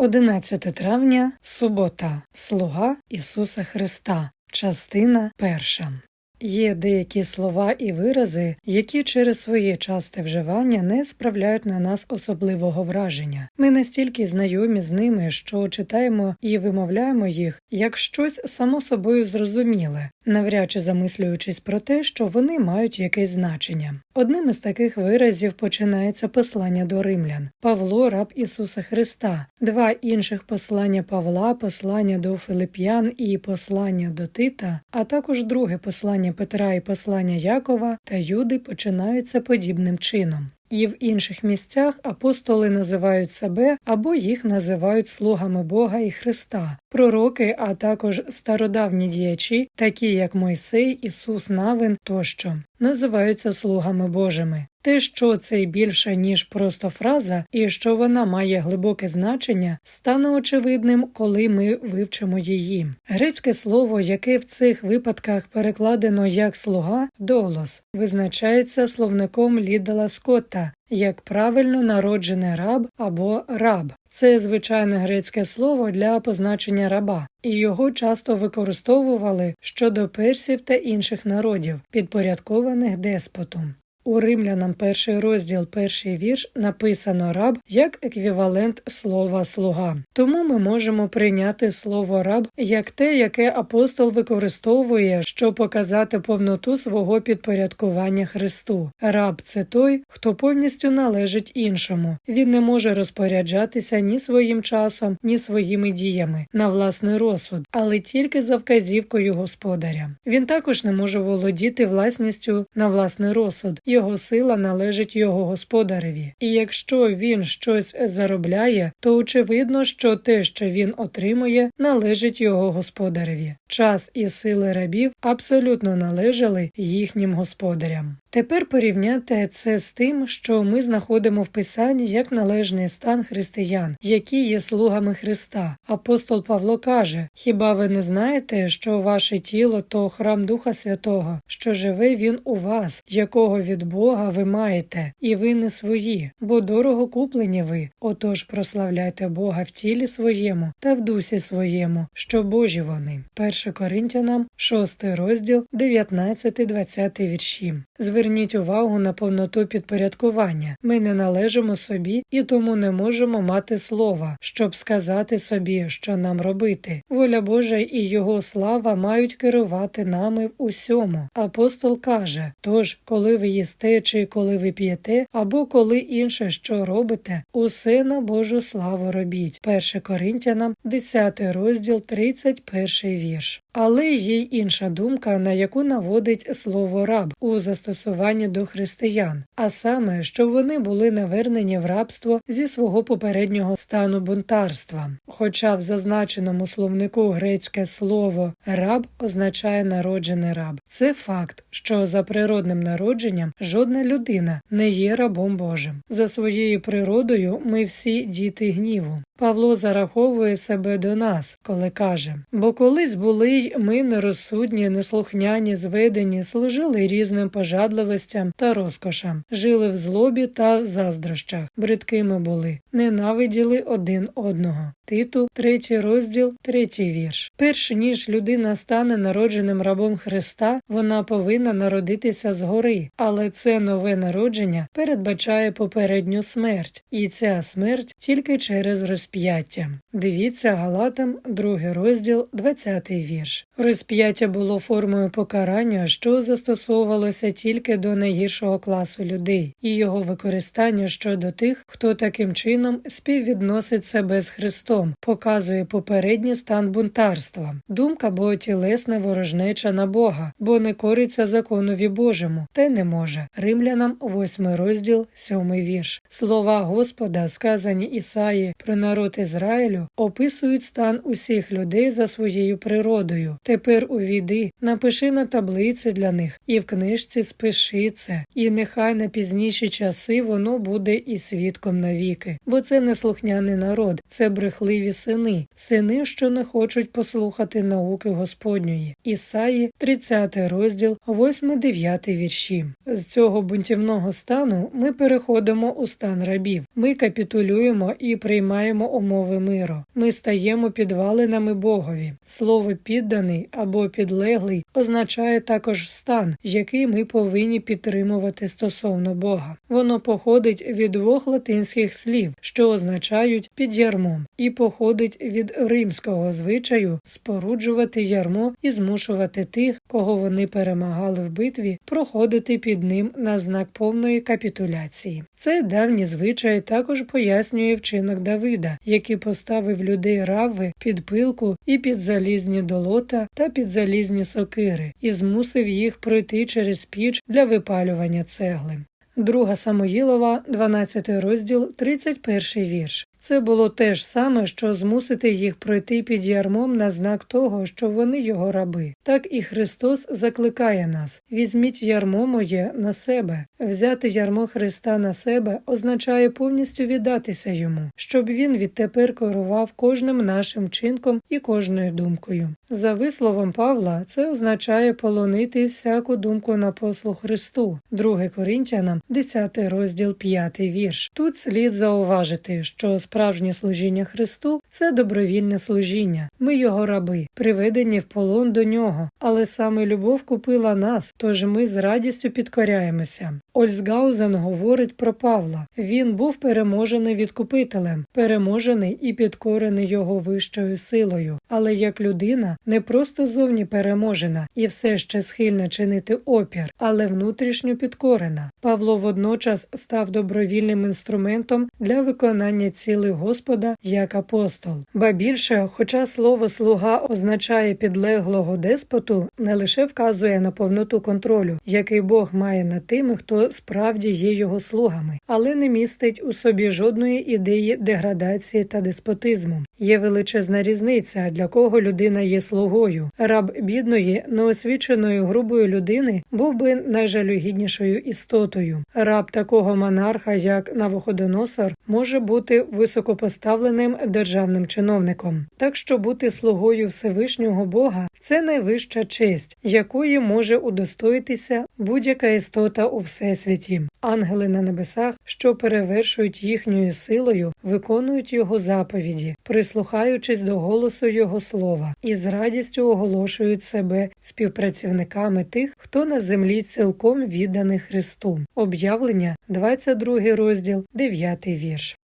11 травня, субота, Слуга Ісуса Христа, частина перша. Є деякі слова і вирази, які через своє часте вживання не справляють на нас особливого враження. Ми настільки знайомі з ними, що читаємо і вимовляємо їх як щось само собою зрозуміле, навряд чи замислюючись про те, що вони мають якесь значення. Одним із таких виразів починається послання до римлян Павло, раб Ісуса Христа, два інших послання Павла, послання до Филип'ян і послання до Тита, а також друге послання Петра і послання Якова та Юди починаються подібним чином. І в інших місцях апостоли називають себе або їх називають слугами Бога і Христа, пророки, а також стародавні діячі, такі як Мойсей, Ісус Навин тощо, називаються слугами Божими. Те, що це більше ніж просто фраза, і що вона має глибоке значення, стане очевидним, коли ми вивчимо її. Грецьке слово, яке в цих випадках перекладено як слуга, долос, визначається словником Лідала Скотта як правильно народжений раб або раб. Це звичайне грецьке слово для позначення раба, і його часто використовували щодо персів та інших народів, підпорядкованих деспотом. У римлянам перший розділ, перший вірш написано раб як еквівалент слова слуга. Тому ми можемо прийняти слово раб як те, яке апостол використовує, щоб показати повноту свого підпорядкування Христу. Раб це той, хто повністю належить іншому. Він не може розпоряджатися ні своїм часом, ні своїми діями на власний розсуд, але тільки за вказівкою господаря. Він також не може володіти власністю на власний розсуд його сила належить його господареві, і якщо він щось заробляє, то очевидно, що те, що він отримує, належить його господареві. Час і сили рабів абсолютно належали їхнім господарям. Тепер порівняти це з тим, що ми знаходимо в Писанні як належний стан християн, які є слугами Христа. Апостол Павло каже: Хіба ви не знаєте, що ваше тіло то храм Духа Святого, що живе він у вас, якого від Бога ви маєте, і ви не свої, бо дорого куплені ви. Отож прославляйте Бога в тілі своєму та в дусі своєму, що Божі вони. 1 Коринтянам, 6 розділ, 19-20 вірші. Зверніть увагу на повноту підпорядкування. Ми не належимо собі і тому не можемо мати слова, щоб сказати собі, що нам робити. Воля Божа і Його слава мають керувати нами в усьому. Апостол каже: тож, коли ви їсте чи коли ви п'єте, або коли інше що робите, усе на Божу славу робіть. 1 Коринтянам, 10 розділ, 31 вірш. Але є й інша думка, на яку наводить слово раб у застосуванні до християн, а саме, що вони були навернені в рабство зі свого попереднього стану бунтарства. Хоча в зазначеному словнику грецьке слово раб означає народжений раб. Це факт, що за природним народженням жодна людина не є рабом Божим. За своєю природою ми всі діти гніву. Павло зараховує себе до нас, коли каже: бо колись були й ми нерозсудні, неслухняні, зведені, служили різним пожадливостям та розкошам, жили в злобі та в заздрощах, бридкими були, ненавиділи один одного. Титу, третій розділ, третій вірш. Перш ніж людина стане народженим рабом Христа, вона повинна народитися згори, але це нове народження передбачає попередню смерть, і ця смерть тільки через розп'яття. Дивіться Галатам, другий розділ, 20 вірш. Розп'яття було формою покарання, що застосовувалося тільки до найгіршого класу людей, і його використання щодо тих, хто таким чином співвідносить себе з Христом, показує попередній стан бунтарства, думка бо тілесна ворожнеча на Бога, бо не кориться законові Божому, та не може. Римлянам, 8 розділ, 7 вірш. Слова Господа, сказані Ісаї про народ Ізраїлю, описують стан усіх людей за своєю природою. Тепер увійди, напиши на таблиці для них, і в книжці спиши це, і нехай на пізніші часи воно буде і свідком навіки, бо це не слухняний народ, це брехливі сини, сини, що не хочуть послухати науки Господньої. Ісаї, 30 розділ, 8-9 вірші. З цього бунтівного стану ми переходимо у стан рабів. Ми капітулюємо і приймаємо умови миру. Ми стаємо підвалинами Богові. Слово підданий або підлеглий означає також стан, який ми повинні підтримувати стосовно Бога. Воно походить від двох латинських слів, що означають під ярмом, і походить від римського звичаю споруджувати ярмо і змушувати тих, кого вони перемагали в битві, проходити під ним на знак повної капітуляції. Цей давній звичай також пояснює вчинок Давида, який поставив людей рави під пилку і під залізні долота та під залізні сокири, і змусив їх пройти через піч для випалювання цегли. Друга Самоїлова, 12 розділ, 31 вірш. Це було те ж саме, що змусити їх пройти під ярмом на знак того, що вони його раби. Так і Христос закликає нас: візьміть ярмо моє на себе. Взяти ярмо Христа на себе означає повністю віддатися йому, щоб він відтепер керував кожним нашим чинком і кожною думкою. За висловом Павла, це означає полонити всяку думку на послуг Христу, 2 Коринтянам, 10 розділ 5 вірш. Тут слід зауважити, що справжнє служіння Христу це добровільне служіння. Ми його раби, приведені в полон до нього, але саме любов купила нас, тож ми з радістю підкоряємося. Ольсгаузен говорить про Павла. Він був переможений відкупителем, переможений і підкорений його вищою силою, але як людина не просто зовні переможена і все ще схильна чинити опір, але внутрішньо підкорена. Павло водночас став добровільним інструментом для виконання цілей Господа як апостол. Ба більше, хоча слово слуга означає підлеглого деспоту, не лише вказує на повноту контролю, який Бог має над тими, хто справді є його слугами, але не містить у собі жодної ідеї деградації та деспотизму. Є величезна різниця, для кого людина є слугою. Раб бідної, неосвіченої грубої людини був би найжалюгіднішою істотою. Раб такого монарха, як Навуходоносор, може бути високопоставленим державним чиновником. Так що бути слугою Всевишнього Бога це найвища честь, якої може удостоїтися будь-яка істота у всесвіті. Ангели на небесах, що перевершують їхньою силою, виконують його заповіді, прислухаючись до голосу Його слова, і з радістю оголошують себе співпрацівниками тих, хто на землі цілком відданий Христу. Об'явлення, 22 розділ, 9 вірш.